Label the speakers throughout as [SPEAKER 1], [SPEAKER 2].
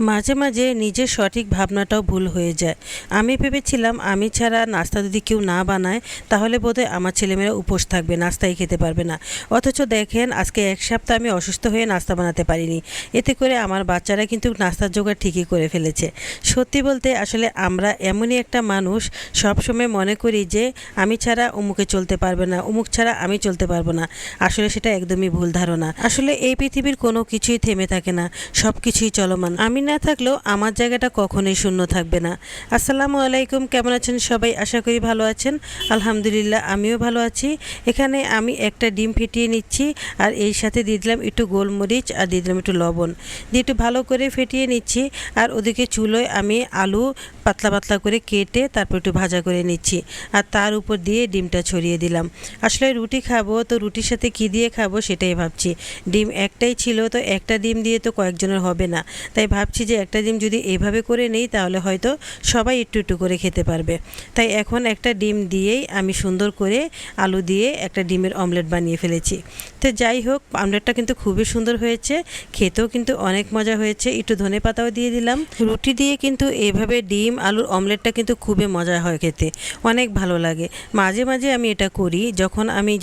[SPEAKER 1] মাঝে মাঝে নিজের সঠিক ভাবনাটাও ভুল হয়ে যায়। আমি ভেবেছিলাম, আমি ছাড়া নাস্তা যদি কেউ না বানায়, তাহলে বোধহয় আমার ছেলেমেয়েরা উপোস থাকবে, নাস্তাই খেতে পারবে না। অথচ দেখেন, আজকে এক সপ্তাহ আমি অসুস্থ হয়ে নাস্তা বানাতে পারিনি। এতে করে আমার বাচ্চারা কিন্তু নাস্তার জোগাড় ঠিকই করে ফেলেছে। সত্যি বলতে আসলে আমরা এমনই একটা মানুষ, সবসময় মনে করি যে, আমি ছাড়া অমুকে চলতে পারবে না, অমুক ছাড়া আমি চলতে পারব না। আসলে সেটা একদমই ভুল ধারণা। আসলে এই পৃথিবীর কোনো কিছুই থেমে থাকে না সব কিছুই চলমান। আমি না থাকলেও আমার জায়গাটা কখনোই শূন্য থাকবে না। আসসালামু আলাইকুম, কেমন আছেন সবাই? আশা করি ভালো আছেন। আলহামদুলিল্লাহ, আমিও ভালো আছি। এখানে আমি একটা ডিম ফেটিয়ে নিচ্ছি আর এই সাথে দিয়ে দিলাম একটু গোলমরিচ আর দিয়ে দিলাম একটু লবণ। দিয়ে একটু ভালো করে ফেটিয়ে নিচ্ছি আর ওদিকে চুলোয় আমি আলু পাতলা পাতলা করে কেটে তারপর একটু ভাজা করে নিচ্ছি আর তার উপর দিয়ে ডিমটা ছড়িয়ে দিলাম। আসলে রুটি খাব, তো রুটির সাথে কি দিয়ে খাব সেটাই ভাবছি। ডিম একটাই ছিল, তো একটা ডিম দিয়ে তো কয়েকজনের হবে না। তাই ভাবছি যে একটা ডিম যদি এইভাবে করে নেই, তাহলে হয়তো সবাই একটু একটু করে খেতে পারবে। তাই এখন একটা ডিম দিয়েই আমি সুন্দর করে আলু দিয়ে একটা ডিমের অমলেট বানিয়ে ফেলেছি। তো যাই হোক, অমলেটটা কিন্তু খুবই সুন্দর হয়েছে, খেতেও কিন্তু অনেক মজা হয়েছে। একটু ধনে পাতাও দিয়ে দিলাম। রুটি দিয়ে কিন্তু এইভাবে ডিম, আলুর অমলেটটা কিন্তু খুবই মজা হয় খেতে, অনেক ভালো লাগে। মাঝে মাঝে আমি এটা করি, যখন আমি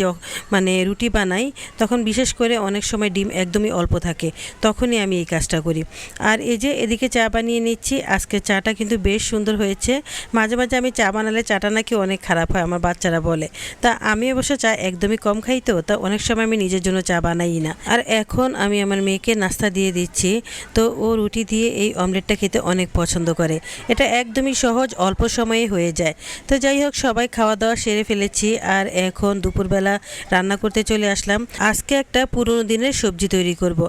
[SPEAKER 1] মানে রুটি বানাই, তখন বিশেষ করে অনেক সময় ডিম একদমই অল্প থাকে, তখনই আমি এই কাজটা করি। আর এই যে এদিকে চা বানিয়ে নিচ্ছি। আজকে চাটা কিন্তু বেশ সুন্দর হয়েছে। মাঝে মাঝে আমি চা বানালে চাটা নাকি অনেক খারাপ হয়, আমার বাচ্চারা বলে। তা আমি অবশ্য চা একদমই কম খাই তো, তা অনেক সময় আমি নিজের জন্য চা বানাই না। আর এখন আমি আমার মেয়েকে নাস্তা দিয়ে দিচ্ছি। তো ও রুটি দিয়ে এই অমলেটটা খেতে অনেক পছন্দ করে। এটা একদমই সহজ, অল্প সময়ে হয়ে যায়। তো যাই হোক, সবাই খাওয়া দাওয়া সেরে ফেলেছি। আর এখন দুপুরবেলা রান্না করতে চলে আসলাম। আজকে একটা পুরনো দিনের সবজি তৈরি করব।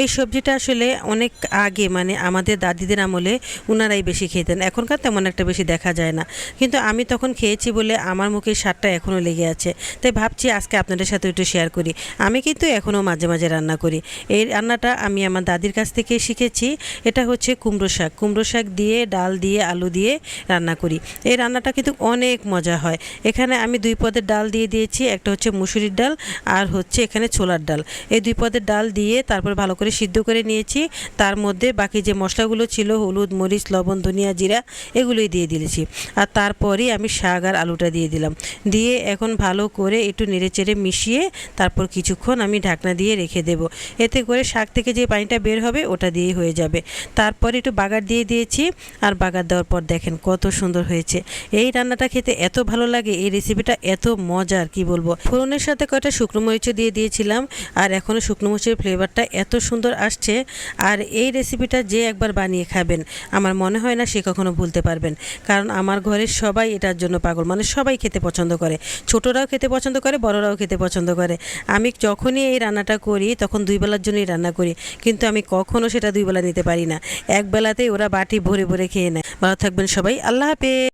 [SPEAKER 1] এই সবজিটা আসলে অনেক আগে মানে আমাদের দাদিদের আমলে ওনারাই বেশি খেতেন। এখনকার তেমন একটা বেশি দেখা যায় না। কিন্তু আমি তখন খেয়েছি বলে আমার মুখে স্বাদটা এখনও লেগে আছে। তাই ভাবছি আজকে আপনাদের সাথে একটু শেয়ার করি। আমি কিন্তু এখনও মাঝে মাঝে রান্না করি। এই রান্নাটা আমি আমার দাদির কাছ থেকে শিখেছি। এটা হচ্ছে কুমড়ো শাক। কুমড়ো শাক দিয়ে, ডাল দিয়ে, আলু দিয়ে রান্না করি। এই রান্নাটা কিন্তু অনেক মজা হয়। এখানে আমি দুই পদের ডাল দিয়ে দিয়েছি। একটা হচ্ছে মুসুরির ডাল আর হচ্ছে এখানে ছোলার ডাল। এই দুই পদের ডাল দিয়ে তারপর ভালো করে সিদ্ধ করে নিয়েছি। তার মধ্যে বাকি যে মশলাগুলো ছিল, হলুদ, মরিচ, লবণ, ধনিয়া, জিরা, এগুলোই দিয়ে দিয়েছি। আর তারপরেই আমি শাক আর আলুটা দিয়ে দিলাম। দিয়ে এখন ভালো করে একটু নেড়েচেড়ে মিশিয়ে তারপর কিছুক্ষণ আমি ঢাকনা দিয়ে রেখে দেব। এতে করে শাক থেকে যে পানিটা বের হবে, ওটা দিয়েই হয়ে যাবে। তারপরে একটু বাগার দিয়ে দিয়েছি। আর বাগার দেওয়ার পর দেখেন কত সুন্দর হয়েছে। এই রান্নাটা খেতে এত ভালো লাগে, এই রেসিপিটা এত মজার, কি বলব? ফোড়নের সাথে কয়টা শুকনো মরিচও দিয়ে দিয়েছিলাম। আর এখনও শুকনো মরিচের ফ্লেভারটা এত সুন্দর আসছে। আর এই রেসিপিটা যে একবার বানিয়ে খাবেন। আমার মনে হয় না সে কখনো ভুলতে পারবেন। কারণ আমার ঘরের সবাই এটার জন্য পাগল। মানে সবাই খেতে পছন্দ করে। ছোটরাও খেতে পছন্দ করে, বড়রাও খেতে পছন্দ করে। আমি যখনই এই রান্নাটা করি, তখন দুই বেলার জন্যই রান্না করি। কিন্তু আমি কখনো সেটা দুই বেলা নিতে পারি না। এক বেলাতেই ওরা বাটি ভরে ভরে খেয়ে নেয়। ভালো থাকবেন সবাই। আল্লাহ হাফেজ।